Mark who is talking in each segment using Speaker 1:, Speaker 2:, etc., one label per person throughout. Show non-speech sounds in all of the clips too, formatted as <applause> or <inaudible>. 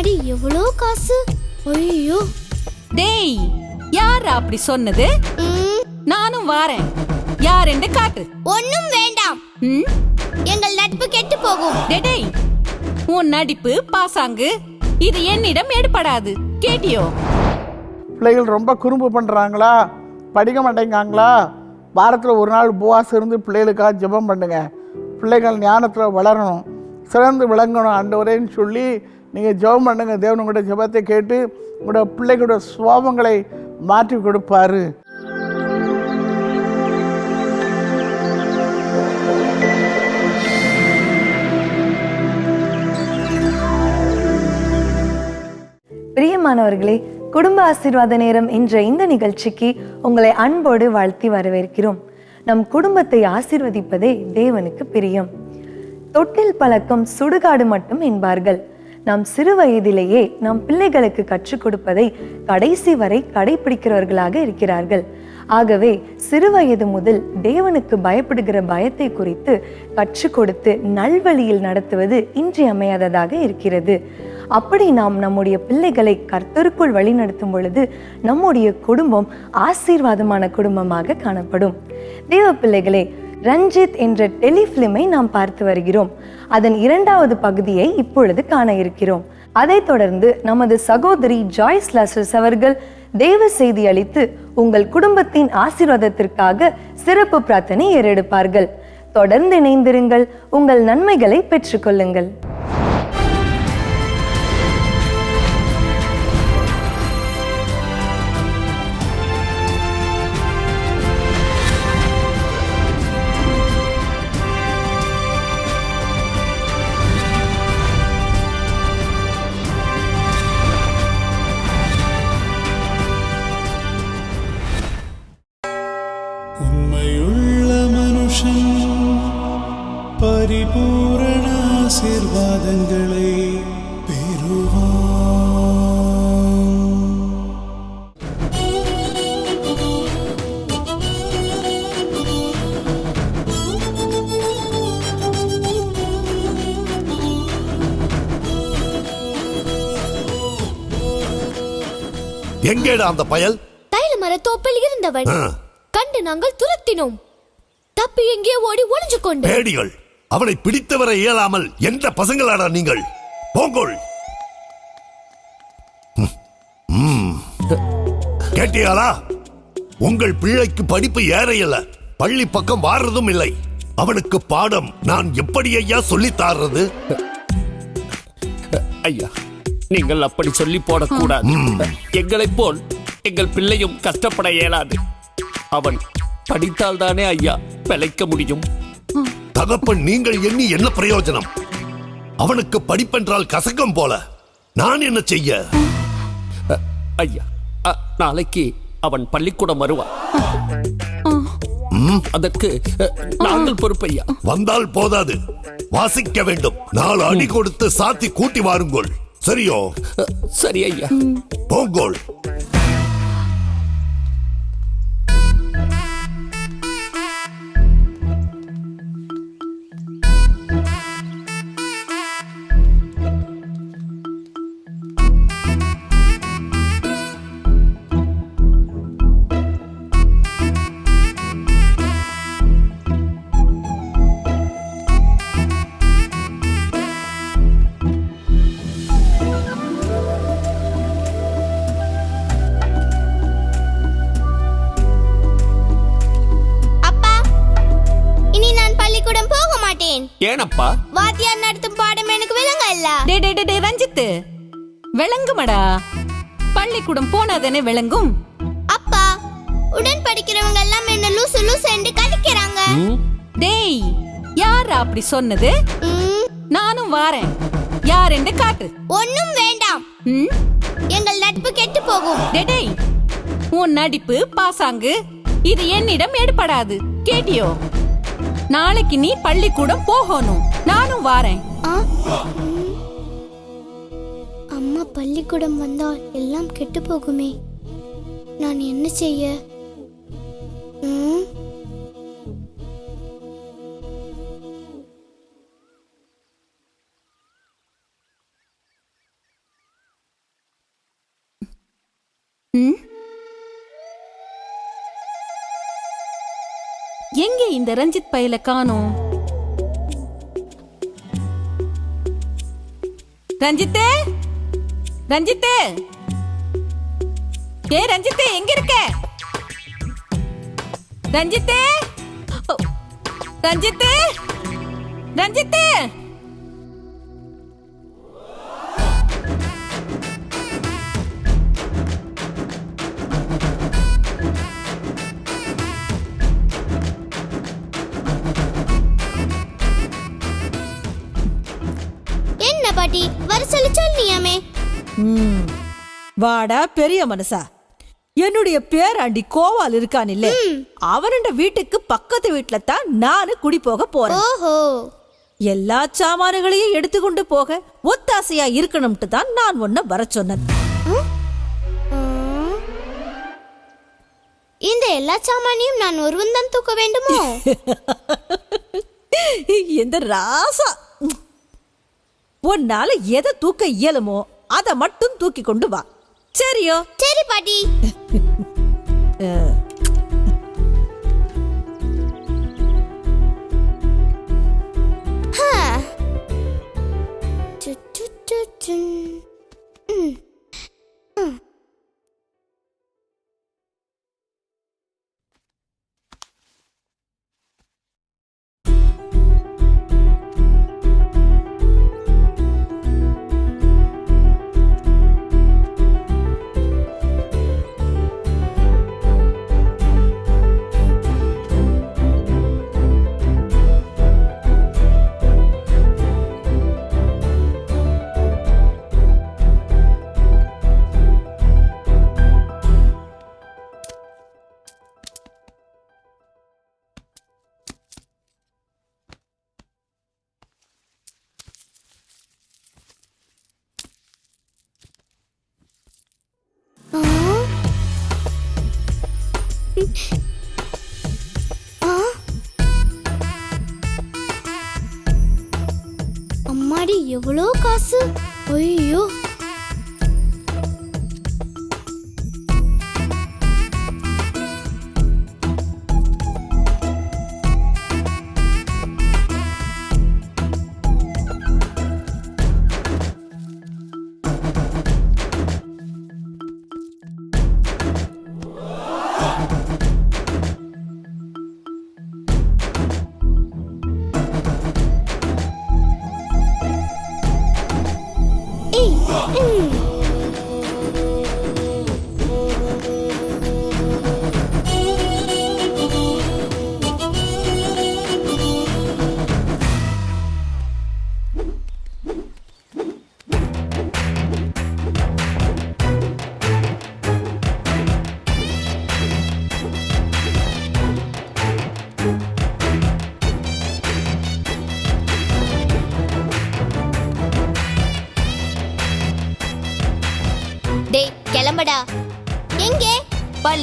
Speaker 1: அம்மாடி எவ்வளோ காசு? ஐயோ
Speaker 2: டேய் யார் அப்படி சொன்னது? நானும் வாரேன். யார் என்று காட்டு.
Speaker 1: ஒன்னும் வேண்டாம்.
Speaker 2: ம்?
Speaker 1: எங்கள் நட்பு கெட்டு போகும்.
Speaker 2: டேய், டேய் உன் நடிப்பு பாசாங்கு. இது என்னிடம் எடுபடாது கேட்டியோ?
Speaker 3: பிள்ளைகள் ரொம்ப குறும்பு பண்ணுறாங்களா படிக்க மாட்டேங்காங்களா? வாரத்தில் ஒரு நாள் உபவாசம் இருந்து பிள்ளைகளுக்காக ஜெபம் பண்ணுங்க. பிள்ளைகள் ஞானத்தில் வளரணும். சிறந்து விளங்கணும் ஆண்டவரேன்னு சொல்லி நீங்கள் ஜெபம் பண்ணுங்க. தேவன் உங்களோட ஜெபத்தை கேட்டு உங்களோட பிள்ளைகளோட சுவாபங்களை மாற்றி கொடுப்பார்.
Speaker 4: பிரியமானவர்களே குடும்ப ஆசீர்வாத நேரம் என்ற இந்த நிகழ்ச்சிக்கு உங்களை அன்போடு வாழ்த்தி வரவேற்கிறோம். நம் குடும்பத்தை ஆசிர்வதிப்பதே தேவனுக்கு பிரியம். தொட்டில் பழக்கம் சுடுகாடு மட்டும் என்பார்கள். நாம் சிறு வயதிலேயே நம் பிள்ளைகளுக்கு கற்றுக் கொடுப்பதை கடைசி வரை கடைபிடிக்கிறவர்களாக இருக்கிறார்கள். ஆகவே சிறுவயது முதல் தேவனுக்கு பயப்படுகிற பயத்தை குறித்து கற்றுக் கொடுத்து நல்வழியில் நடத்துவது இன்றியமையாததாக இருக்கிறது. அப்படி நாம் நம்முடைய பிள்ளைகளை கர்த்தருக்குள் வழிநடத்தும் பொழுது நம்முடைய குடும்பம் ஆசீர்வாதமான குடும்பமாக காணப்படும். தேவ பிள்ளைகளே ரஞ்சித் என்ற டெலிஃபிலிமை நாம் பார்த்து வருகிறோம். அதன் இரண்டாவது பகுதியை இப்பொழுது காண இருக்கிறோம். அதைத் தொடர்ந்து நமது சகோதரி ஜாய்ஸ் லாசஸ் அவர்கள் தேவ செய்தி அளித்து உங்கள் குடும்பத்தின் ஆசீர்வாதத்திற்காக சிறப்பு பிரார்த்தனை ஏறெடுப்பார்கள். தொடர்ந்து இணைந்திருங்கள். உங்கள் நன்மைகளை பெற்றுக்கொள்ளுங்கள்
Speaker 5: எங்கேடா அந்த பயல்?
Speaker 1: தைல மரத்தோப்பில் இருந்தவன் கண்டு நாங்கள் துரத்தினோம். தப்பி எங்கே ஓடி ஒளிஞ்சு கொண்டு.
Speaker 5: பேடிகள் அவனை பிடித்து வர இயலாமல் எந்த பசங்களாடா நீங்கள்? போங்கோள். கேட்டியாளா? உங்கள் பிள்ளைக்கு படிப்பு ஏறையல பள்ளி பக்கம் வாடுறதும் இல்லை. அவனுக்கு பாடம் நான் எப்படி ஐயா சொல்லித் தாடுறது
Speaker 6: ஐயா. நீங்கள் அப்படி சொல்லி போடக்கூடாது. எங்களைப் போல் எங்கள் பிள்ளையும் கஷ்டப்பட இயலாது. அவன் படித்தால் தானே ஐயா பிழைக்க முடியும்.
Speaker 5: தகப்பன் நீங்கள் எண்ணி என்ன பிரயோஜனம்? அவனுக்கு படிப்பென்றால் கசக்கம் போல. நான் என்ன செய்ய?
Speaker 6: ஐயா நாளைக்கு அவன் பள்ளிக்கூடம் வருவான் அதற்கு நாங்கள் பொறுப்பையா
Speaker 5: வந்தால் போதாது. வாசிக்க வேண்டும். நாலு அடி கொடுத்து சாத்தி கூட்டி வாருங்கோள். சரியோ?
Speaker 6: சரி ஐயா.
Speaker 5: போங்கோள்
Speaker 2: ரஞ்சித்து விளங்குமடா. பள்ளிக்கூடம் போனாதானே விளங்கும்?
Speaker 1: அப்பா உடன் படிக்கிறவங்க எல்லாம் என்ன லூசு லூசு என்று கலிக்கிறாங்க
Speaker 6: ம்,
Speaker 2: டேய் யார் அப்படி சொன்னது?
Speaker 1: ம்,
Speaker 2: நானும் வாரேன். யார் என்று காட்டு.
Speaker 1: ஒன்னும் வேண்டாம்.
Speaker 2: ம்?
Speaker 1: எங்கள் நட்பு கெட்டு போகும்.
Speaker 2: டே, டேய் உன் நடிப்பு பாசாங்கு. இது என்னிடம் எடுபடாது கேட்டியோ? நாளைக்கு நீ பள்ளிக்கூடம் போகணும். நானும் வாரேன்.
Speaker 1: பள்ளிக்கூடம் வந்தால் எல்லாம் கெட்டு போகுமே. நான் என்ன செய்ய?
Speaker 2: எங்கே இந்த ரஞ்சித் பையல காணோம்? ரஞ்சித்தே? ரஞ்சித்து. ஏ ரஞ்சித்து எங்க இருக்க? ரஞ்சித்து. ரஞ்சித்து. ரஞ்சித்து.
Speaker 1: என்ன பாட்டி? வர சொல்லி
Speaker 7: சொல்லியாமே? வாடா பெரிய மனசா. என்னுடைய பேராண்டி கோவால் இருக்கான் இல்ல அவனோட வீட்டுக்கு பக்கத்து வீட்டுல தான் நானு குடி போக போறேன். எல்லா சாமான்களையும் எடுத்துக்கொண்டு போக ஒத்தாசையா இருக்கணும்ட்டு தான் நான் உன்னை வர சொன்னேன்.
Speaker 1: இந்த எல்லா சாமானியும் நான் ஒருவன் தான் தூக்க வேண்டுமோ? <laughs>
Speaker 7: இந்த ராசா. உன்னால எதை தூக்க இயலுமோ? அதை மட்டும் தூக்கி கொண்டு வா. சரியோ?
Speaker 1: சரி பாட்டி. <laughs> அம்மாடி எவ்வளோ காசு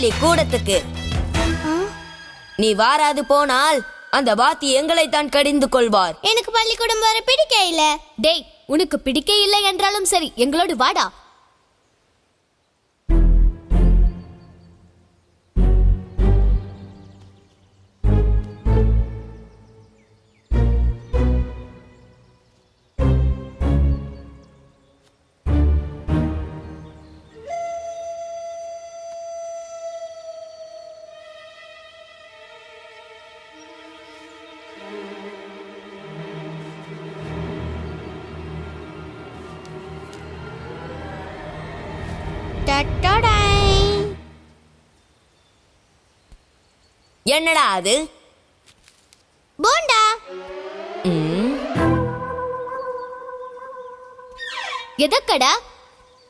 Speaker 8: பள்ளி கூடத்துக்கு? நீ வாராது போனால் அந்த வாத்தி எங்களைத்தான் கடிந்து கொள்வார்.
Speaker 1: எனக்கு பள்ளிக்கூடம் வர பிடிக்க இல்ல.
Speaker 8: டேய் உனக்கு பிடிக்க இல்லை என்றாலும் சரி எங்களோடு வாடா. என்னடா அது?
Speaker 1: போண்டா. எதக்கடா?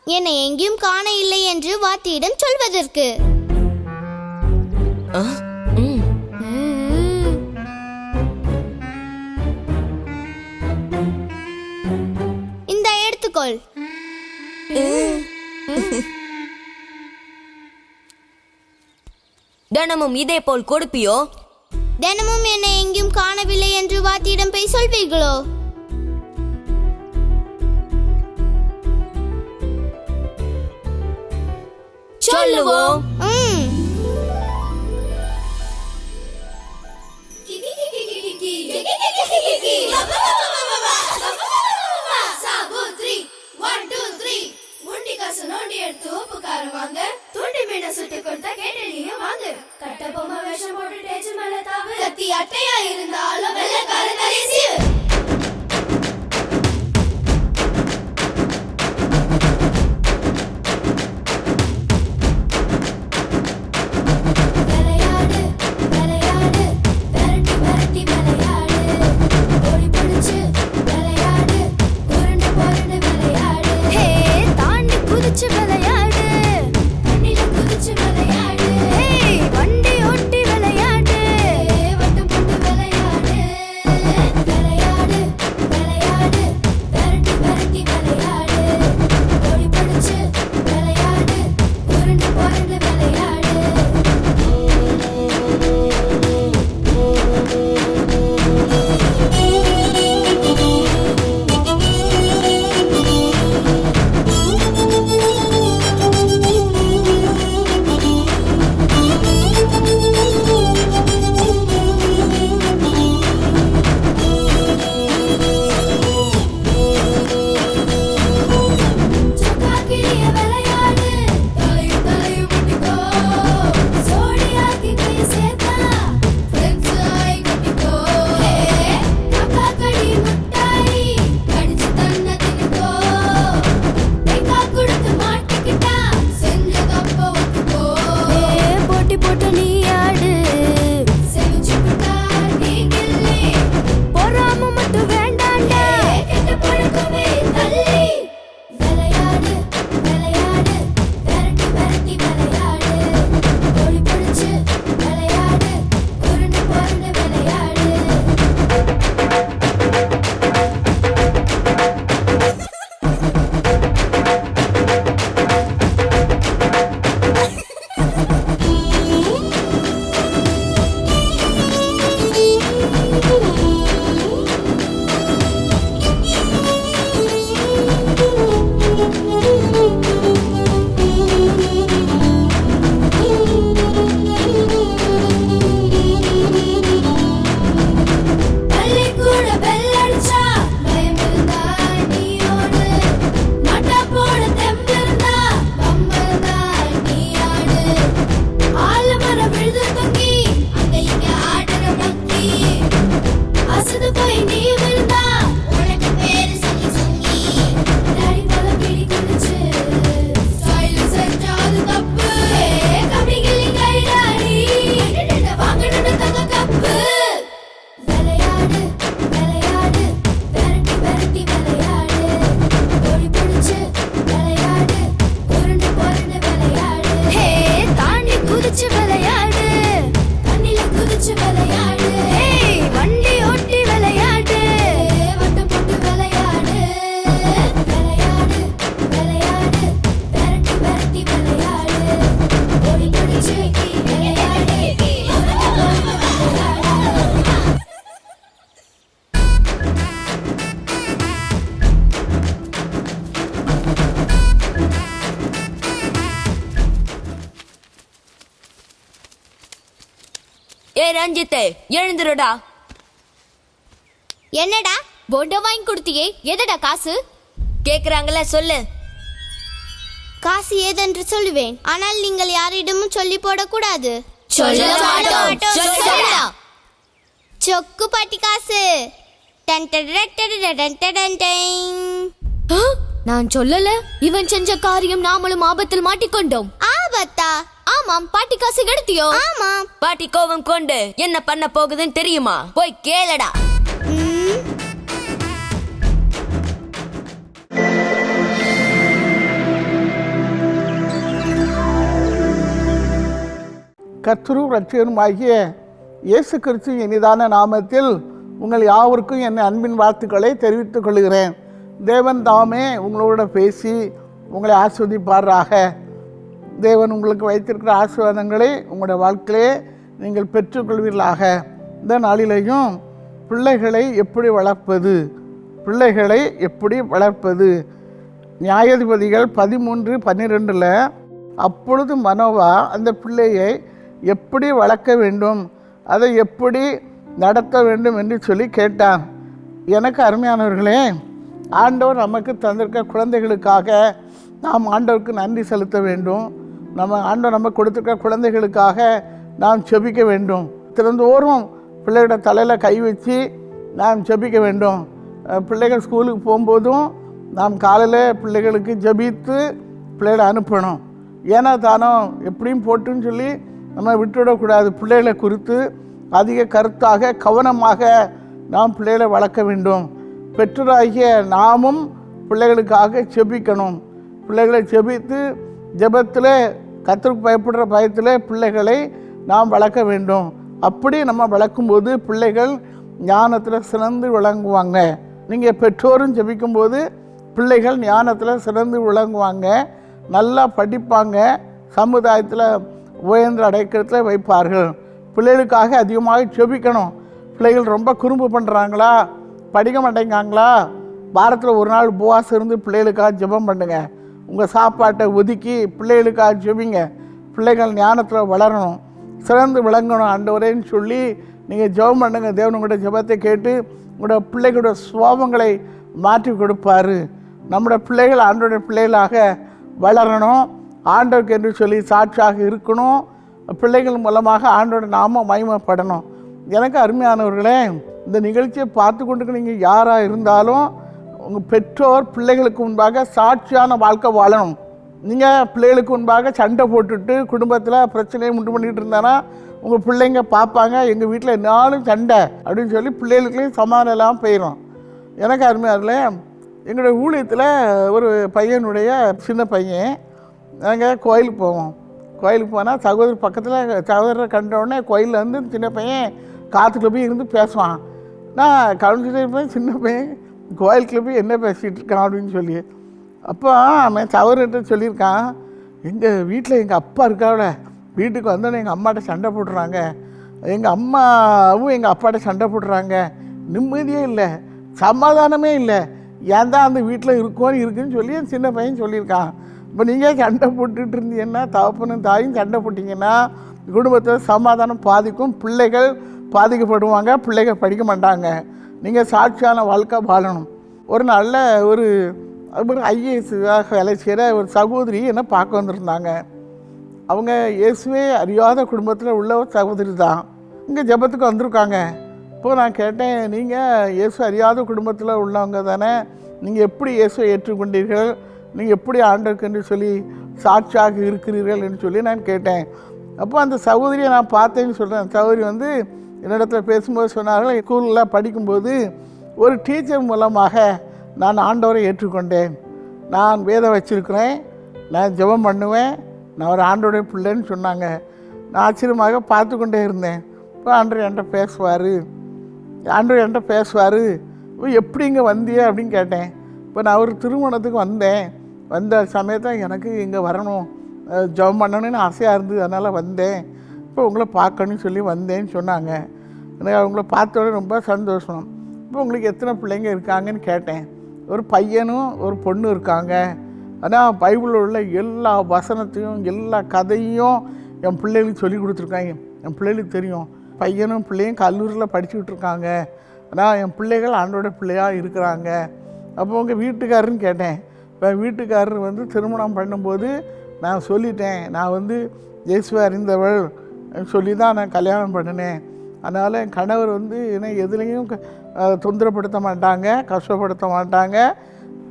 Speaker 1: என்னை எங்கேயும் காண இல்லை என்று வாத்தியிடம் சொல்வதற்கு.
Speaker 8: ஆ, தினமும் இதேபோல் கொடுப்பியோ?
Speaker 1: தினமும் என்னை எங்கேயும் காணவில்லை என்று வாத்தியிடம் போய் சொல்வீர்களோ?
Speaker 8: சொல்லுவோம்
Speaker 9: சாபு த்ரீ. வாங்க. விட சுட்டு கொடுத்த கேட்டலியும் வாங்கு. கட்ட பொம்மை வேஷம் போட்டு டேச்சு மேல தாவு. கத்தி அட்டையா இருந்தாலும் வெள்ளக்கார தலை சீவு.
Speaker 8: ஏ ரஞ்சித்தே எழுந்துருடா.
Speaker 1: என்னடா? போண்டா வாங்கி கொடுத்தியே? எதடா காசு?
Speaker 8: கேக்குறாங்கல்ல சொல்லு.
Speaker 1: காசு ஏதென்று சொல்லுவேன். ஆனால் நீங்கள் யாரிடமும் சொல்லி போடக்கூடாது.
Speaker 8: சொல்ல மாட்டோம். சொல்லுடா.
Speaker 1: சொக்கு பாட்டி காசு. டன் டன் டன் டன் டன் டன் டன் டன்.
Speaker 9: நான் சொல்லல இவன் செஞ்ச காரியம் நாமளும் ஆபத்தில் மாட்டிக்கொண்டோம்.
Speaker 1: ஆபத்தா?
Speaker 9: ஆமாம் பாட்டி காசு எடுத்தியோ?
Speaker 1: ஆமாம்.
Speaker 8: பாட்டி கோபம் கொண்டு என்ன பண்ண போகுதுன்னு தெரியுமா? போய் கேளடா.
Speaker 3: கர்த்தரும் ரட்சகருமாகிய இயேசு கிறிஸ்து இனிதான நாமத்தில் உங்கள் யாவருக்கும் என் அன்பின் வாழ்த்துக்களை தெரிவித்துக் கொள்கிறேன். தேவன் தாமே உங்களோட பேசி உங்களை ஆஸ்வதிப்பாராக. தேவன் உங்களுக்கு வைத்திருக்கிற ஆசீர்வாதங்களை உங்களுடைய வாழ்க்கையிலே நீங்கள் பெற்றுக்கொள்வீர்களாக. இந்த நாளிலேயும் பிள்ளைகளை எப்படி வளர்ப்பது? பிள்ளைகளை எப்படி வளர்ப்பது? நியாயாதிபதிகள் பதிமூன்று பன்னிரெண்டில் அப்பொழுது மனோவா அந்த பிள்ளையை எப்படி வளர்க்க வேண்டும்? அதை எப்படி நடத்த வேண்டும்? என்று சொல்லி கேட்டான். எனக்கு அருமையானவர்களே ஆண்டவர் நமக்கு தந்திருக்க குழந்தைகளுக்காக நாம் ஆண்டவருக்கு நன்றி செலுத்த வேண்டும். நம்ம ஆண்டவர் நம்ம கொடுத்துருக்க குழந்தைகளுக்காக நாம் செபிக்க வேண்டும். திறந்தோறும் பிள்ளைகளோட தலையில் கை வச்சு நாம் ஜெபிக்க வேண்டும். பிள்ளைகள் ஸ்கூலுக்கு போகும்போதும் நாம் காலையில் பிள்ளைகளுக்கு ஜெபித்து பிள்ளைகளை அனுப்பணும். ஏன்னா தானோ எப்படியும் போட்டுன்னு சொல்லி நம்ம விட்டுவிடக்கூடாது. பிள்ளைகளை குறித்து அதிக கருத்தாக கவனமாக நாம் பிள்ளைகளை வளர்க்க வேண்டும். பெற்றோராகிய நாமும் பிள்ளைகளுக்காக செபிக்கணும். பிள்ளைகளை செபித்து ஜெபத்தில் கத்தருக்கு பயப்படுற பயத்தில் பிள்ளைகளை நாம் வளர்க்க வேண்டும். அப்படி நம்ம வளர்க்கும்போது பிள்ளைகள் ஞானத்தில் சிறந்து விளங்குவாங்க. நீங்கள் பெற்றோரும் ஜெபிக்கும்போது பிள்ளைகள் ஞானத்தில் சிறந்து விளங்குவாங்க. நல்லா படிப்பாங்க. சமுதாயத்தில் உயர்ந்த அடைக்கிறதுல வைப்பார்கள். பிள்ளைகளுக்காக அதிகமாக செபிக்கணும். பிள்ளைகள் ரொம்ப குறும்பு பண்ணுறாங்களா படிக்க மாட்டேங்காங்களா? வாரத்தில் ஒரு நாள் உபவாசம் இருந்து பிள்ளைகளுக்காக ஜெபம் பண்ணுங்க. உங்கள் சாப்பாட்டை ஒதுக்கி பிள்ளைகளுக்காக ஜெபிங்க. பிள்ளைகள் ஞானத்தில் வளரணும். சிறந்து விளங்கணும் ஆண்டவரேன்னு சொல்லி நீங்கள் ஜெபம் பண்ணுங்கள் தேவன் உங்களோட ஜெபத்தை கேட்டு உங்களோட பிள்ளைகளோட சுவாபங்களை மாற்றி கொடுப்பாரு. நம்மளோட பிள்ளைகள் ஆண்டோட பிள்ளைகளாக வளரணும். ஆண்டவருக்கு என்று சொல்லி சாட்சியாக இருக்கணும். பிள்ளைகள் மூலமாக ஆண்டோட நாம மகிமைப்படணும். எனக்கு அருமையானவர்களே இந்த நிகழ்ச்சியை பார்த்து கொண்டு நீங்கள் யாராக இருந்தாலும் உங்கள் பெற்றோர் பிள்ளைகளுக்கு முன்பாக சாட்சியான வாழ்க்கை வாழணும். நீங்கள் பிள்ளைகளுக்கு முன்பாக சண்டை போட்டுட்டு குடும்பத்தில் பிரச்சனையை உண்டு பண்ணிகிட்டு இருந்தானா உங்கள் பிள்ளைங்க பார்ப்பாங்க எங்கள் வீட்டில் என்னாலும் சண்டை அப்படின்னு சொல்லி பிள்ளைகளுக்குலேயும் சமாதானம் இல்லாமல் போயிடும் எனக்கு அருமையாரில் எங்களுடைய ஊழியத்தில் ஒரு பையனுடைய சின்ன பையன் நாங்கள் கோயிலுக்கு போவோம். கோயிலுக்கு போனால் சகோதரி பக்கத்தில் சகோதரரை கண்ட உடனே கோயிலில் வந்து சின்ன பையன் காற்றுக்குள்ள போய் இருந்து பேசுவான். நான் கவனிச்சுட்டே இருப்பேன் சின்ன பையன் கோயிலுக்குள்ள போய் என்ன பேசிகிட்டு இருக்கான் அப்படின்னு சொல்லி. அப்போ அவன் தவறுன்ற சொல்லியிருக்கான். எங்கள் வீட்டில் எங்கள் அப்பா இருக்காவில வீட்டுக்கு வந்தோடனே எங்கள் அம்மாட்ட சண்டை போடுறாங்க எங்கள் அம்மாவும் எங்கள் அப்பாட்ட சண்டை போடுறாங்க நிம்மதியே இல்லை. சமாதானமே இல்லை. ஏன் தான் அந்த வீட்டில் இருக்கோன்னு இருக்குன்னு சொல்லி என் சின்ன பையன் சொல்லியிருக்கான். இப்போ நீங்கள் சண்டை போட்டுட்டு இருந்தீங்கன்னா தகப்பனும் தாயும் சண்டை போட்டிங்கன்னா குடும்பத்தில் சமாதானம் பாதிக்கும். பிள்ளைகள் பாதிக்கப்படுவாங்க பிள்ளைகள் படிக்க மாட்டாங்க. நீங்கள் சாட்சியான வாழ்க்கை வாழணும். ஒரு நல்ல ஒரு ஒரு ஐஏஎஸ்ஸாக வேலை செய்கிற ஒரு சகோதரி என்னை பார்க்க வந்திருந்தாங்க. அவங்க இயேசுவே அறியாத குடும்பத்தில் உள்ள ஒரு சகோதரி தான். இங்கே ஜெபத்துக்கு வந்திருக்காங்க. இப்போ நான் கேட்டேன் நீங்கள் இயேசு அறியாத குடும்பத்தில் உள்ளவங்க தானே? நீங்கள் எப்படி இயேசுவை ஏற்றுக்கொண்டீர்கள்? நீங்கள் எப்படி ஆண்டவருக்கு சொல்லி சாட்சியாக இருக்கிறீர்கள்? என்று சொல்லி நான் கேட்டேன். அப்போ அந்த சகோதரியை நான் பார்த்தேன்னு சொல்கிறேன் சகோதரி வந்து என்னிடத்துல பேசும்போது சொன்னார்கள் ஸ்கூலில் படிக்கும்போது ஒரு டீச்சர் மூலமாக நான் ஆண்டவரை ஏற்றுக்கொண்டேன். நான் வேதம் வச்சிருக்கிறேன் நான் ஜெபம் பண்ணுவேன் நான் ஒரு ஆண்டோடைய பிள்ளைன்னு சொன்னாங்க. நான் ஆச்சரியமாக பார்த்து கொண்டே இருந்தேன். இப்போ ஆண்டவர் என்கிட்ட பேசுவார். ஆண்டவர் என்கிட்ட பேசுவார். இப்போ எப்படி இங்கே வந்தியே? அப்படின்னு கேட்டேன். இப்போ நான் ஒரு திருமணத்துக்கு வந்தேன். வந்த சமயத்தில் எனக்கு இங்கே வரணும். ஜெபம் பண்ணணும்னு ஆசையாக இருந்தது. அதனால் வந்தேன். இப்போ உங்களை பார்க்கணும்னு சொல்லி வந்தேன்னு சொன்னாங்க. எனக்கு அவங்கள பார்த்தோட ரொம்ப சந்தோஷம். இப்போ உங்களுக்கு எத்தனை பிள்ளைங்க இருக்காங்கன்னு கேட்டேன். ஒரு பையனும் ஒரு பொண்ணும் இருக்காங்க. ஆனால் பைபிளில் உள்ள எல்லா வசனத்தையும் எல்லா கதையும் என் பிள்ளைகளுக்கு சொல்லி கொடுத்துருக்காங்க. என் பிள்ளைகளுக்கு தெரியும். பையனும் பிள்ளையும் கல்லூரியில் படிச்சுக்கிட்டு இருக்காங்க. ஆனால் என் பிள்ளைகள் ஆண்டோட பிள்ளையாக இருக்கிறாங்க. அப்போ உங்கள் வீட்டுக்காரருன்னு கேட்டேன். இப்போ வீட்டுக்காரர் வந்து திருமணம் பண்ணும்போது நான் சொல்லிட்டேன். நான் வந்து இயேசுவை அறிந்தவள். சொல்லி தான் நான் கல்யாணம் பண்ணினேன். அதனால் என் கணவர் வந்து என்னை எதுலேயும் க- தொந்தரப்படுத்த மாட்டாங்க கஷ்டப்படுத்த மாட்டாங்க.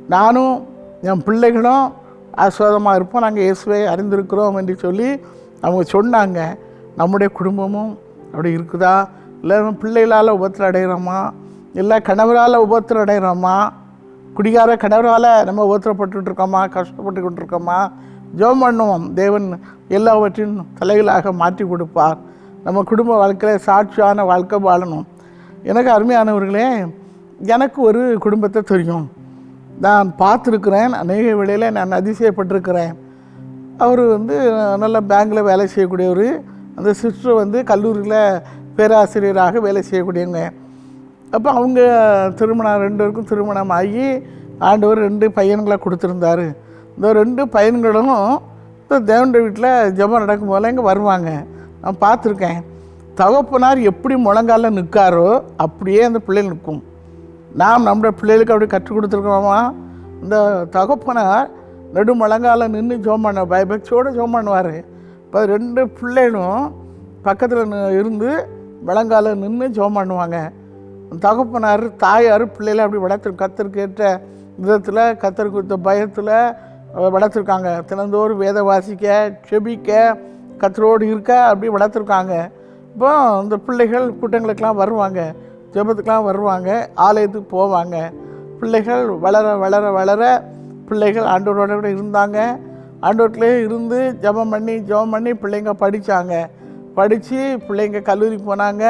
Speaker 3: நானும் என் பிள்ளைகளும் ஆஸ்வாதமாக இருப்போம். நாங்கள் இயேசுவை அறிந்திருக்கிறோம் என்று சொல்லி அவங்க சொன்னாங்க. நம்முடைய குடும்பமும் அப்படி இருக்குதா? இல்லை நம்ம பிள்ளைகளால் உபத்தில் அடைகிறோமா இல்லை கணவரால் உபத்தில் அடைகிறோமா குடிகார கணவரால் நம்ம உபத்திரப்பட்டுட்டு இருக்கோமா? கஷ்டப்பட்டுக்கிட்டு இருக்கோமா? ஜோம் பண்ணுவோம் தேவன் எல்லாவற்றையும் தலைகளாக மாற்றி கொடுப்பார். நம்ம குடும்ப வாழ்க்கையில் சாட்சியான வாழ்க்கை வாழணும். எனக்கு அருமையானவர்களே எனக்கு ஒரு குடும்பத்தை தெரியும். நான் பார்த்துருக்குறேன் அநேக வேளையில் நான் அதிசயப்பட்டிருக்கிறேன். அவர் வந்து நல்ல பேங்க்கில் வேலை செய்யக்கூடியவர். அந்த சிஸ்டர் வந்து கல்லூரியில் பேராசிரியராக வேலை செய்யக்கூடியவங்க. அப்போ அவங்க திருமணம் ரெண்டு பேருக்கும் திருமணம் ஆகி ஆண்டவர் ரெண்டு பையன்களை கொடுத்துருந்தாரு. இந்த ரெண்டு பையன்களும் இப்போ தேவனுடைய வீட்டில் ஜெபம் நடக்கும் போல இங்கே வருவாங்க. நான் பார்த்துருக்கேன். தகப்பனார் எப்படி முழங்கால நிற்காரோ அப்படியே அந்த பிள்ளைகள் நிற்கும். நாம் நம்முடைய பிள்ளைகளுக்கு அப்படி கற்றுக் கொடுத்துருக்கோமா? இந்த தகப்பனார் நெடு முழங்கால நின்று ஜோம் பண்ண பயபக்தியோடு ஜோம் பண்ணுவார். இப்போ ரெண்டு பிள்ளைகளும் பக்கத்தில் இருந்து முழங்கால நின்று ஜோம் பண்ணுவாங்க. தகப்பனார் தாயார் பிள்ளைகளை அப்படி வளர்த்து கத்தருக்கு ஏற்ற விதத்தில் கத்தர் கொடுத்த பயத்தில் வளர்த்துருக்காங்க. தினந்தோறும் வேத வாசிக்க செபிக்க கத்தரோடு இருக்க அப்படி வளர்த்துருக்காங்க. இப்போ இந்த பிள்ளைகள் கூட்டங்களுக்கெல்லாம் வருவாங்க. ஜெபத்துக்கெலாம் வருவாங்க. ஆலயத்துக்கு போவாங்க. பிள்ளைகள் வளர வளர வளர பிள்ளைகள் ஆண்டோரோட கூட இருந்தாங்க. ஆண்டோட்டிலே இருந்து ஜெபம் பண்ணி ஜெபம் பண்ணி பிள்ளைங்க படித்தாங்க படித்து பிள்ளைங்க கல்லூரிக்கு போனாங்க.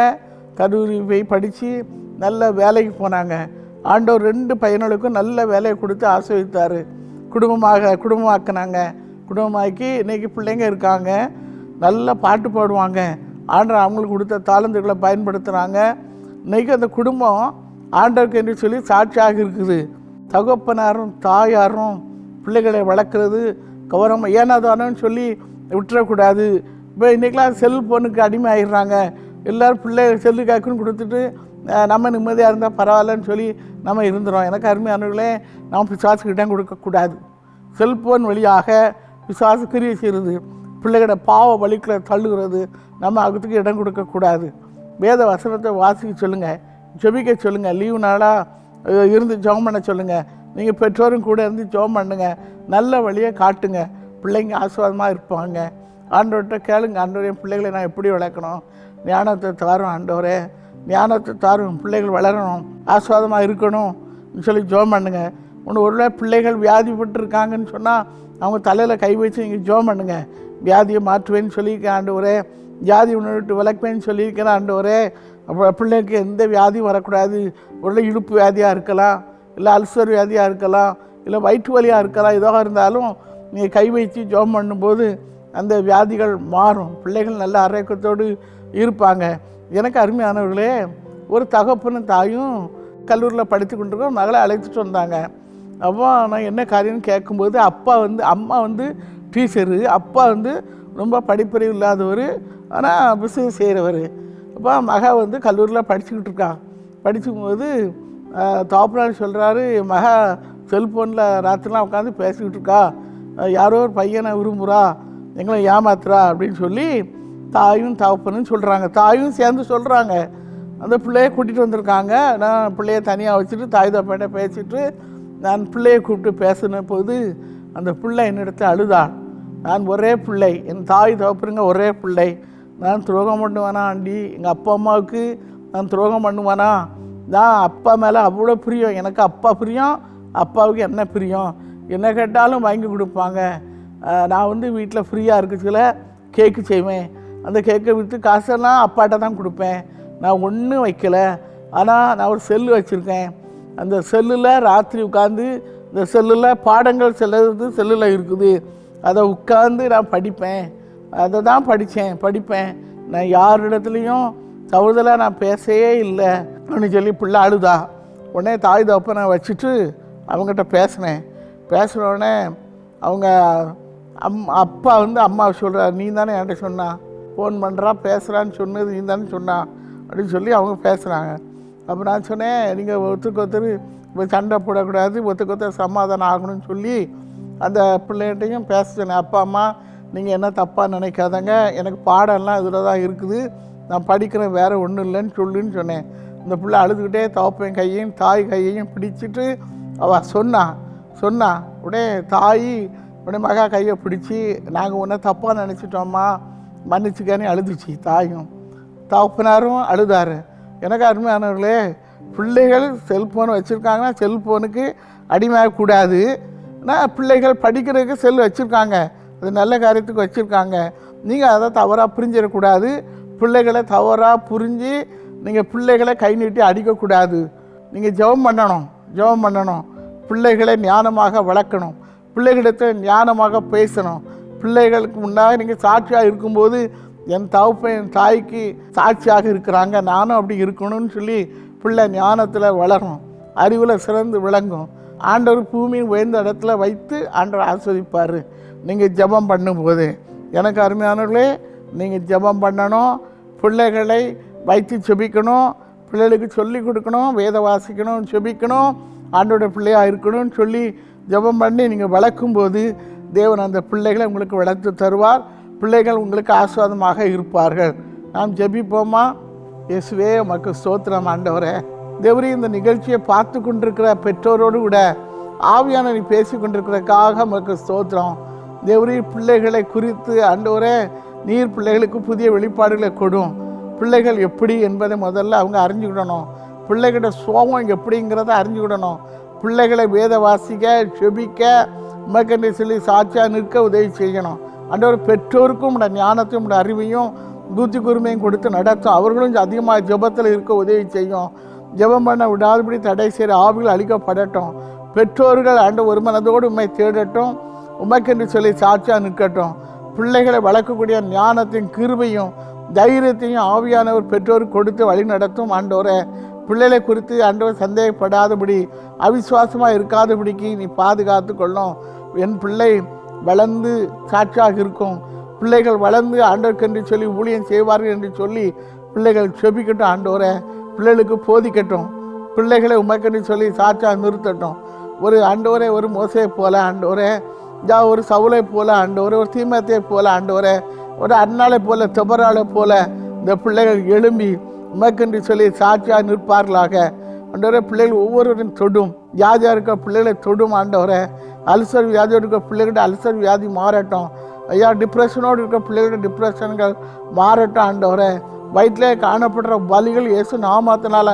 Speaker 3: கல்லூரி போய் படித்து நல்ல வேலைக்கு போனாங்க. ஆண்டோர் ரெண்டு பையனுக்கும் நல்ல வேலையை கொடுத்து ஆசிரியத்தார் குடும்பமாக குடும்பமாக்குனாங்க. குடும்பமாக்கி இன்றைக்கி பிள்ளைங்க இருக்காங்க. நல்லா பாட்டு பாடுவாங்க. ஆண்டர் அவங்களுக்கு கொடுத்த தாளந்துகளை பயன்படுத்துகிறாங்க இன்றைக்கி அந்த குடும்பம் ஆண்டவருக்கு என்று சொல்லி சாட்சியாக இருக்குது. தகப்பனாரும் தாயாரும் பிள்ளைகளை வளர்க்குறது கௌரவம் ஏனாதானோன்னு சொல்லி விட்டுறக்கூடாது. இப்போ இன்றைக்கெலாம் செல்ஃபோனுக்கு அடிமை ஆகிடுறாங்க எல்லோரும் பிள்ளை செல்லு காக்குன்னு கொடுத்துட்டு நம்ம நிம்மதியாக இருந்தால் பரவாயில்லன்னு சொல்லி நம்ம இருந்துடும் எனக்கு அருமையானவர்களே நம்ம பிசாசுக்கு இடம் கொடுக்கக்கூடாது செல்போன் வழியாக பிசாசு கிரிய செய்கிறது. பிள்ளைகளோட பாவ வழிகளை தள்ளுகிறது. நம்ம அதுக்கு இடம் கொடுக்கக்கூடாது வேத வசனத்தை வாசிக்க சொல்லுங்கள் ஜெபிக்க சொல்லுங்கள் லீவு நாளாக இருந்து ஜெபம் பண்ண சொல்லுங்கள் நீங்கள் பெற்றோரும் கூட இருந்து ஜெபம் பண்ணுங்க. நல்ல வழியை காட்டுங்க. பிள்ளைங்க ஆசீர்வாதமாக இருப்பாங்க. ஆண்டவர்கிட்ட கேளுங்க. ஆண்டவரே என் பிள்ளைகளை நான் எப்படி வளர்க்கணும்? ஞானத்தை தாரும் ஆண்டவரே. ஞானத்தை தாரும் பிள்ளைகள் வளரணும் ஆஸ்வாதமாக இருக்கணும்னு சொல்லி ஜோம் பண்ணுங்க. ஒன்று ஒருவேளை பிள்ளைகள் வியாதிப்பட்டு இருக்காங்கன்னு சொன்னால் அவங்க தலையில் கை வச்சு நீங்கள் ஜோம் பண்ணுங்க. வியாதியை மாற்றுவேன்னு சொல்லியிருக்கேன் ஒரே வியாதி உன்னை விட்டு விளக்குவேன்னு சொல்லியிருக்கிறேன் ஒரே பிள்ளைக்கு எந்த வியாதியும் வரக்கூடாது. ஒருவேளை இடுப்பு வியாதியாக இருக்கலாம் இல்லை அல்சர் வியாதியாக இருக்கலாம் இல்லை வயிற்று வலியாக இருக்கலாம் எதோ இருந்தாலும் நீங்கள் கை வைத்து ஜெபம் பண்ணும்போது அந்த வியாதிகள் மாறும். பிள்ளைகள் நல்ல ஆரோக்கியத்தோடு இருப்பாங்க. எனக்கு அருமையானவர்களே ஒரு தகப்பனும் தாயும் கல்லூரியில் படித்து கொண்டிருக்கோம் மகளை அழைத்துட்டு வந்தாங்க. அப்போ நான் என்ன காரியம்னு கேட்கும்போது அப்பா வந்து அம்மா வந்து டீச்சரு. அப்பா வந்து ரொம்ப படிப்பறிவு இல்லாதவர். ஆனால் பிஸ்னஸ் செய்கிறவர் அப்போ மக வந்து கல்லூரியில் படிச்சுக்கிட்டு இருக்கா. படிச்சுக்கும்போது தாப்பனார் சொல்கிறாரு மக செல்ஃபோனில் ராத்திரிலாம் உட்காந்து பேசிக்கிட்டு இருக்கா. யாரோ ஒரு பையனை விரும்புகிறா எங்களை ஏமாத்துறா. அப்படின்னு சொல்லி தாயும் தகப்பனும் சொல்கிறாங்க தாயும் சேர்ந்து சொல்கிறாங்க அந்த பிள்ளைய கூட்டிகிட்டு வந்திருக்காங்க. நான் பிள்ளைய தனியாக வச்சுட்டு தாய் தப்பேட்ட பேசிட்டு நான் பிள்ளையை கூப்பிட்டு பேசின போது அந்த பிள்ளை என்னிடத்தை அழுதாள் நான் ஒரே பிள்ளை. என் தாய் தகப்பனுங்க ஒரே பிள்ளை. நான் துரோகம் பண்ணுவேனா ஆண்டி? எங்கள் அப்பா அம்மாவுக்கு நான் துரோகம் பண்ணுவேனா? நான் அப்பா மேலே அவ்வளோ பிரியம். எனக்கு அப்பா பிரியம் அப்பாவுக்கு என்ன பிரியம்? என்ன கேட்டாலும் வாங்கி கொடுப்பாங்க. நான் வந்து வீட்டில் ஃப்ரீயாக இருக்கச்சில கேக்கு செய்வேன். அந்த கேக்கை விற்று காசெல்லாம் அப்பாட்ட தான் கொடுப்பேன். நான் ஒன்றும் வைக்கல. ஆனால் நான் ஒரு செல்லு வச்சுருக்கேன். அந்த செல்லில் ராத்திரி உட்காந்து இந்த செல்லில் பாடங்கள் செல்லது செல்லில் இருக்குது. அதை உட்காந்து நான் படிப்பேன். அதை தான் படித்தேன் படிப்பேன். நான் யாரிடத்துலையும் தவறுதலாக நான் பேசவே இல்லை. அப்படின்னு சொல்லி பிள்ளை அழுதா. உடனே தாய் தப்பனை வச்சுட்டு அவங்ககிட்ட பேசினேன். பேசின உடனே அவங்க அம் அப்பா வந்து அம்மா சொல்கிறார் நீ தானே என்கிட்ட சொன்னான் ஃபோன் பண்ணுறா பேசுகிறான்னு சொன்னது நீ தானே சொன்னா அப்படின்னு சொல்லி அவங்க பேசுகிறாங்க அப்போ நான் சொன்னேன் நீங்கள் ஒருத்தருக்கு ஒருத்தர் இப்போ சண்டை போடக்கூடாது ஒருத்தருக்கு ஒருத்தர் சமாதானம் ஆகணும்னு சொல்லி அந்த பிள்ளைகிட்டையும் பேச சொன்னேன். அப்பா அம்மா நீங்கள் என்ன தப்பாக நினைக்காதங்க எனக்கு பாடம்லாம் இதில் தான் இருக்குது நான் படிக்கிறேன் வேறு ஒன்றும் இல்லைன்னு சொல்லுன்னு சொன்னேன். இந்த பிள்ளை அழுதுகிட்டே தவப்பேன் கையையும் தாய் கையையும் பிடிச்சிட்டு அவள் சொன்னா சொன்னா உடனே தாய் உடனே மகா கையை பிடிச்சி நாங்கள் ஒன்றை தப்பாக நினச்சிட்டோம்மா மன்னிச்சுக்கானே அழுதுச்சு. தாயும். தகப்பனாரும் அழுதாரு. எனக்கு அருமையானவர்களே பிள்ளைகள் செல்ஃபோன் வச்சுருக்காங்கன்னா செல்ஃபோனுக்கு அடிமையாகக்கூடாது ஆனால் பிள்ளைகள் படிக்கிறதுக்கு செல் வச்சுருக்காங்க. அது நல்ல காரியத்துக்கு வச்சுருக்காங்க. நீங்கள் அதை தவறாக புரிஞ்சிடக்கூடாது. பிள்ளைகளை தவறாக புரிஞ்சு நீங்கள் பிள்ளைகளை கை நீட்டி அடிக்கக்கூடாது. நீங்கள் ஜெபம் பண்ணணும். ஜெபம் பண்ணணும். பிள்ளைகளை ஞானமாக வளர்க்கணும். பிள்ளைகளிடத்தை ஞானமாக பேசணும். பிள்ளைகளுக்கு முன்னாக நீங்கள் சாட்சியாக இருக்கும்போது என் தவப்பை என் தாய்க்கு சாட்சியாக இருக்கிறாங்க. நானும் அப்படி இருக்கணும்னு சொல்லி பிள்ளை ஞானத்தில் வளரும் அறிவில் சிறந்து விளங்கும். ஆண்டவர் பூமியின் உயர்ந்த இடத்துல வைத்து ஆண்டவர் ஆஸ்வதிப்பார். நீங்கள் ஜெபம் பண்ணும்போது. எனக்கு அருமையானவர்களே நீங்கள் ஜெபம் பண்ணணும். பிள்ளைகளை வைத்து செபிக்கணும் பிள்ளைகளுக்கு சொல்லி கொடுக்கணும். வேத வாசிக்கணும் செபிக்கணும் ஆண்டோட பிள்ளையாக இருக்கணும்னு சொல்லி ஜெபம் பண்ணி நீங்கள் வளர்க்கும்போது தேவன் அந்த பிள்ளைகளை உங்களுக்கு வளர்த்து தருவார். பிள்ளைகள் உங்களுக்கு ஆஸ்வாதமாக இருப்பார்கள். நாம் ஜெபிப்போமா? இயேசுவே உமக்கு ஸ்தோத்திரம் ஆண்டவரே. தேவரி இந்த நிகழ்ச்சியை பார்த்து கொண்டிருக்கிற பெற்றோரோடு கூட ஆவியான நீ பேசி கொண்டிருக்கிறதுக்காக உமக்கு ஸ்தோத்திரம். தேவரி பிள்ளைகளை குறித்து ஆண்டவரே நீர் பிள்ளைகளுக்கு புதிய வெளிப்பாடுகளை கொடும். பிள்ளைகள் எப்படி என்பதை முதல்ல அவங்க அறிஞ்சுக்கிடணும். பிள்ளைகளோட சோகம் எப்படிங்கிறத அறிஞ்சுக்கிடணும். பிள்ளைகளை வேத வாசிக்க செபிக்க உமக்கென்று சொல்லி சாட்சியாக நிற்க உதவி செய்யணும். அன்றவர் பெற்றோருக்கும் உடைய ஞானத்தையும் உடைய அறிவையும் தூத்தி குருமையும் கொடுத்து நடத்தும் அவர்களும் அதிகமாக ஜெபத்தில் இருக்க உதவி செய்யும். ஜெபம் பண்ண விடாதபடி தடை செய்கிற ஆவிகள் அழிக்கப்படட்டும். பெற்றோர்கள் ஆண்டு ஒரு மனதோடு உண்மை தேடட்டும். உமக்கென்று சொல்லி சாட்சியாக நிற்கட்டும். பிள்ளைகளை வளர்க்கக்கூடிய ஞானத்தின் கிருபையும் தைரியத்தையும் ஆவியானவர் பெற்றோருக்கு கொடுத்து வழி நடத்தும் ஆண்டவரை. பிள்ளைகளை குறித்து ஆண்டவர் சந்தேகப்படாதபடி அவிசுவாசமாக இருக்காதபடிக்கு நீ பாதுகாத்து கொள்ளும் என் பிள்ளை வளர்ந்து சாட்சியாக இருக்கும். பிள்ளைகள் வளர்ந்து ஆண்டவருக்கென்று சொல்லி ஊழியம் செய்வார்கள் என்று சொல்லி பிள்ளைகள் செபிக்கட்டும் ஆண்டவரை. பிள்ளைகளுக்கு போதிக்கட்டும். பிள்ளைகளை உமக்கென்று சொல்லி சாட்சியாக நிறுத்தட்டும். ஒரு ஆண்டவரே ஒரு மோசையை போல ஆண்டவரே. ஜா ஒரு சவுளை போல ஆண்டவரே ஒரு தீமத்தையை போல ஆண்டவரே. ஒரு அண்ணாலை போல தொபராலை போல இந்த பிள்ளைகள் எழும்பி உமக்கென்று சொல்லி சாட்சியாக நிற்பார்களாக. ஆண்டவரே பிள்ளைகள் ஒவ்வொருவரையும் தொடும். வியாதியாக இருக்க பிள்ளைகளை தொடும் ஆண்டவரே. அல்சர் வியாதியோடு இருக்க பிள்ளைகிட்ட அல்சர் வியாதி மாறட்டும். ஐயா டிப்ரெஷனோடு இருக்க பிள்ளைகளோட டிப்ரெஷன்கள் மாறட்டும் ஆண்டவரே. வயிற்றிலே காணப்படுற வலிகள் இயேசு நாமத்தினால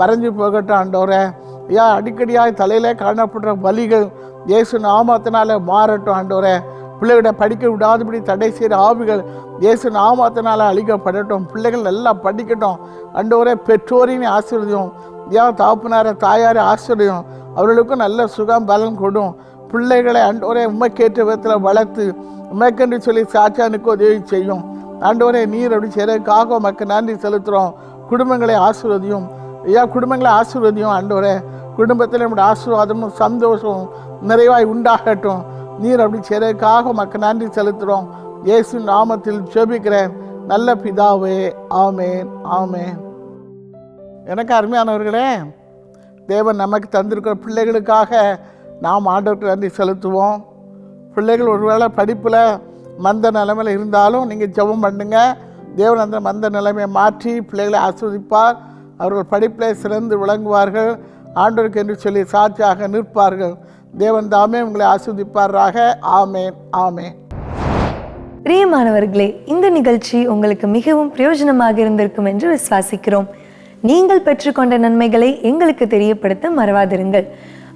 Speaker 3: மறைஞ்சு போகட்டும் ஆண்டவரே. ஐயா அடிக்கடியாக தலையிலே காணப்படுற வலிகள் இயேசு நாமத்தினால மாறட்டும் ஆண்டவரே. பிள்ளைகளை படிக்க விடாதபடி தடை செய்கிற ஆவிகள் இயேசு நாமத்தினால் அழிக்கப்படட்டும். பிள்ளைகள் நல்லா படிக்கட்டும். அண்டவரே பெற்றோரின் ஆசீர்வதியும் ஏன் தாப்புனார தாயாரை ஆசிரியம் அவர்களுக்கும் நல்ல சுகம் பலன் கொடும். பிள்ளைகளை அண்டோரே உண்மைக்கேற்ற விதத்தில் வளர்த்து உமைக்கென்று சொல்லி சாட்சானுக்கு உதவி செய்யும். ஆண்டவரே நீர் அப்படி செய்கிறதுக்காக உமக்கு நன்றி செலுத்துகிறோம் குடும்பங்களை ஆசீர்வதியும் ஐயா குடும்பங்களை ஆசீர்வதியும் ஆண்டவரே. குடும்பத்தில் நம்முடைய ஆசீர்வாதமும் சந்தோஷமும் நிறைவாய் உண்டாகட்டும். நீர் அப்படி செய்கிறதுக்காக உமக்கு நன்றி செலுத்துகிறோம் இயேசு நாமத்தில் ஜெபிக்கிறேன் நல்ல பிதாவே ஆமேன் ஆமேன். எனக்கு அருமையானவர்களே தேவன் நமக்கு தந்திருக்கிற பிள்ளைகளுக்காக நாம் ஆண்டவருக்கு நன்றி செலுத்துவோம். பிள்ளைகள் ஒருவேளை படிப்பில் மந்த நிலைமையில் இருந்தாலும் நீங்கள் ஜெபம் பண்ணுங்க. தேவன் அந்த மந்த நிலைமையை மாற்றி பிள்ளைகளை ஆஸ்வதிப்பார் அவர்கள் படிப்பில் சிறந்து விளங்குவார்கள். ஆண்டோருக்கு என்று சொல்லி சாட்சியாக நிற்பார்கள். தேவன் தாமே உங்களை ஆஸ்வதிப்பாராக ஆமேன் ஆமேன்.
Speaker 4: பிரியமானவர்களே இந்த நிகழ்ச்சி உங்களுக்கு மிகவும் பிரயோஜனமாக இருந்திருக்கும் என்று விசுவாசிக்கிறோம். நீங்கள் பெற்றுக்கொண்ட நன்மைகளை எங்களுக்கு தெரியப்படுத்த மறவாதிருங்கள்.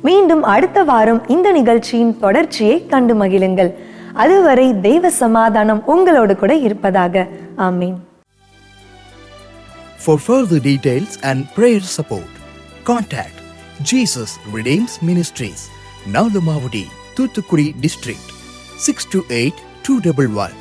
Speaker 4: மீண்டும் அடுத்த வாரம் இந்த நிகழ்ச்சியின் தொடர்ச்சியை கண்டு மகிழுங்கள். அதுவரை தெய்வ சமாதானம் உங்களோடு கூட இருப்பதாக. ஆமீன்.
Speaker 10: For further details and prayer support, contact Jesus Redeems Ministries, Nalamavadi, Thuthukudi District, 628-211.